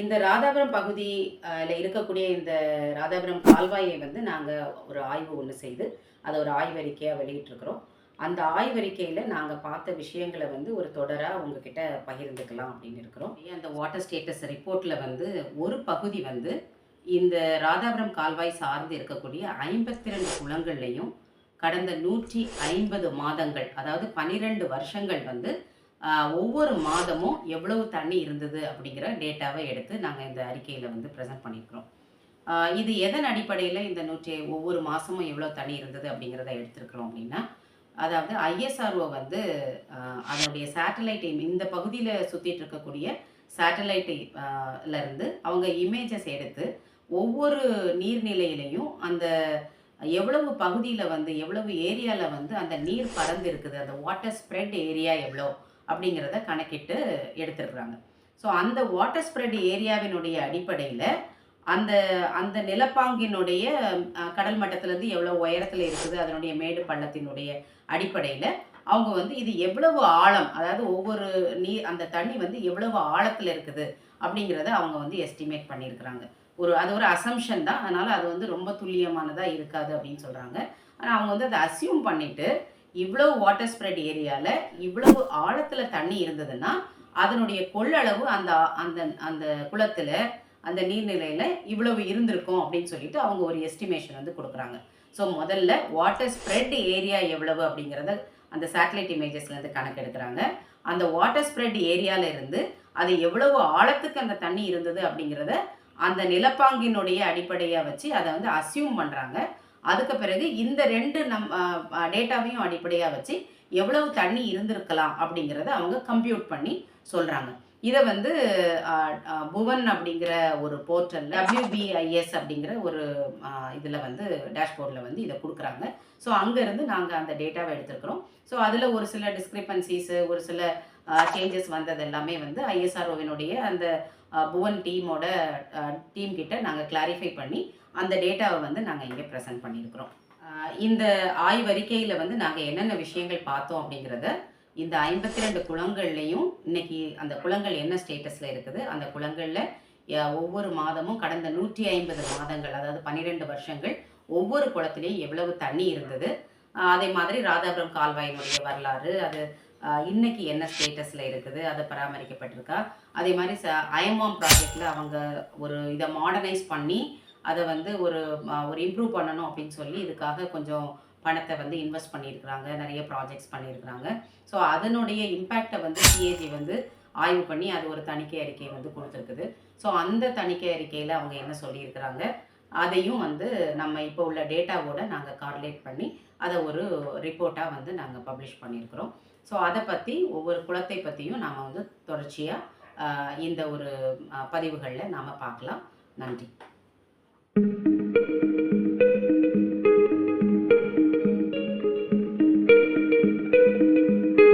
இந்த ராதாபுரம் பகுதியில் இருக்கக்கூடிய இந்த ராதாபுரம் கால்வாயை வந்து நாங்கள் ஒரு ஆய்வு ஒன்று செய்து அதை ஒரு ஆய்வறிக்கையாக வெளியிட்டிருக்கிறோம். அந்த ஆய்வறிக்கையில் நாங்கள் பார்த்த விஷயங்களை வந்து ஒரு தொடராக உங்ககிட்ட பகிர்ந்துக்கலாம் அப்படின்னு இருக்கிறோம். அந்த வாட்டர் ஸ்டேட்டஸ் ரிப்போர்ட்டில் வந்து ஒரு பகுதி வந்து இந்த ராதாபுரம் கால்வாய் சார்ந்து இருக்கக்கூடிய ஐம்பத்தி ரெண்டு குளங்கள்லையும் கடந்த நூற்றி ஐம்பது மாதங்கள் அதாவது பன்னிரெண்டு வருஷங்கள் வந்து ஒவ்வொரு மாதமும் எவ்வளவு தண்ணி இருந்தது அப்படிங்கிற டேட்டாவை எடுத்து நாங்கள் இந்த அறிக்கையில் வந்து ப்ரெசென்ட் பண்ணியிருக்கிறோம். இது எதன் அடிப்படையில் இந்த நூற்றி ஒவ்வொரு மாதமும் எவ்வளோ தண்ணி இருந்தது அப்படிங்கிறத எடுத்திருக்கிறோம் அப்படின்னா அதாவது ஐஎஸ்ஆர்ஓ வந்து அதனுடைய சேட்டலைட்டை இந்த பகுதியில் சுற்றிட்டு இருக்கக்கூடிய சேட்டலைட்டு இருந்து அவங்க இமேஜஸ் எடுத்து ஒவ்வொரு நீர்நிலையிலையும் அந்த எவ்வளவு பகுதியில் வந்து எவ்வளவு ஏரியாவில் வந்து அந்த நீர் பறந்து இருக்குது அந்த வாட்டர் ஸ்ப்ரெட் ஏரியா எவ்வளோ அப்படிங்கிறத கணக்கிட்டு எடுத்துருக்குறாங்க ஸோ அந்த வாட்டர் ஸ்ப்ரெட் ஏரியாவினுடைய அடிப்படையில் அந்த அந்த நிலப்பாங்கினுடைய கடல் மட்டத்திலேருந்து எவ்வளோ உயரத்தில் இருக்குது அதனுடைய மேடு பள்ளத்தினுடைய அடிப்படையில் அவங்க வந்து இது எவ்வளவு ஆழம் அதாவது ஒவ்வொரு நீர் அந்த தண்ணி வந்து எவ்வளவு ஆழத்தில் இருக்குது அப்படிங்கிறத அவங்க வந்து எஸ்டிமேட் பண்ணியிருக்கிறாங்க. ஒரு அது ஒரு அசம்ஷன் தான். அதனால் அது வந்து ரொம்ப துல்லியமானதாக இருக்காது அப்படின்னு சொல்கிறாங்க ஆனால் அவங்க வந்து அதை அசியூம் பண்ணிவிட்டு இவ்வளவு வாட்டர் ஸ்ப்ரெட் ஏரியாவில் இவ்வளவு ஆழத்தில் தண்ணி இருந்ததுன்னா அதனுடைய கொள்ளளவு அந்த அந்த அந்த குளத்தில் அந்த நீர்நிலையில் இவ்வளவு இருந்திருக்கும் அப்படின்னு சொல்லிட்டு அவங்க ஒரு எஸ்டிமேஷன் வந்து கொடுக்குறாங்க. ஸோ முதல்ல வாட்டர் ஸ்ப்ரெட் ஏரியா எவ்வளவு அப்படிங்கிறத அந்த சேட்டலைட் இமேஜஸ்லேருந்து கணக்கெடுக்கிறாங்க அந்த வாட்டர் ஸ்ப்ரெட் ஏரியாவில் இருந்து அது எவ்வளவு ஆழத்துக்கு அந்த தண்ணி இருந்தது அப்படிங்கிறத அந்த நிலப்பாங்கினுடைய அடிப்படையாக வச்சு அதை வந்து அசியூம் பண்ணுறாங்க அதுக்கு பிறகு இந்த ரெண்டு நம் டேட்டாவையும் அடிப்படையாக வச்சு எவ்வளவு தண்ணி இருந்திருக்கலாம் அப்படிங்கிறத அவங்க கம்ப்யூட் பண்ணி சொல்கிறாங்க இதை வந்து புவன் அப்படிங்கிற ஒரு போர்ட்டலில் டபிள்யூபிஐஎஸ் அப்படிங்கிற ஒரு இதில் வந்து டேஷ்போர்டில் வந்து இதை கொடுக்குறாங்க. ஸோ அங்கேருந்து நாங்கள் அந்த டேட்டாவை எடுத்துருக்குறோம். ஸோ அதில் ஒரு சில டிஸ்கிரிப்பன்சிஸு ஒரு சில சேஞ்சஸ் வந்தது எல்லாமே வந்து ஐஎஸ்ஆர்ஓவினுடைய அந்த புவன் டீமோட டீம் கிட்ட நாங்கள் கிளாரிஃபை பண்ணி அந்த டேட்டாவை வந்து நாங்கள் இங்கே ப்ரெசென்ட் பண்ணியிருக்கிறோம் இந்த ஆய்வறிக்கையில் வந்து நாங்கள் என்னென்ன விஷயங்கள் பார்த்தோம் அப்படிங்கிறத இந்த ஐம்பத்தி ரெண்டு குளங்கள்லையும் இன்னைக்கு அந்த குளங்கள் என்ன ஸ்டேட்டஸில் இருக்குது அந்த குளங்களில் ஒவ்வொரு மாதமும் கடந்த நூற்றி ஐம்பது மாதங்கள் அதாவது பன்னிரெண்டு வருஷங்கள் ஒவ்வொரு குளத்துலேயும் எவ்வளவு தண்ணி இருந்தது அதே மாதிரி ராதாபுரம் கால்வாயினுடைய வரலாறு அது இன்னைக்கு என்ன ஸ்டேட்டஸில் இருக்குது அது பராமரிக்கப்பட்டிருக்கா? அதே மாதிரி ச ஐஎம்ஆம் ப்ராஜெக்டில் அவங்க ஒரு இதை மாடர்னைஸ் பண்ணி அதை வந்து ஒரு ஒரு இம்ப்ரூவ் பண்ணணும் அப்படின்னு சொல்லி இதுக்காக கொஞ்சம் பணத்தை வந்து இன்வெஸ்ட் பண்ணியிருக்கிறாங்க நிறைய ப்ராஜெக்ட்ஸ் பண்ணியிருக்கிறாங்க. ஸோ அதனுடைய இம்பேக்டை வந்து சிஏஜி வந்து ஆய்வு பண்ணி அது ஒரு தணிக்கை அறிக்கை வந்து கொடுத்துருக்குது. ஸோ அந்த தணிக்கை அறிக்கையில் அவங்க என்ன சொல்லியிருக்கிறாங்க? அதையும் வந்து நம்ம இப்போ உள்ள டேட்டாவோட நாங்கள் கார்லேட் பண்ணி அதை ஒரு ரிப்போர்ட்டாக வந்து நாங்கள் பப்ளிஷ் பண்ணியிருக்கிறோம் ஸோ அதை பற்றி ஒவ்வொரு குளத்தை பற்றியும் நாம் வந்து தொடர்ச்சியாக இந்த ஒரு பதிவுகளில் நாம் பார்க்கலாம். நன்றி.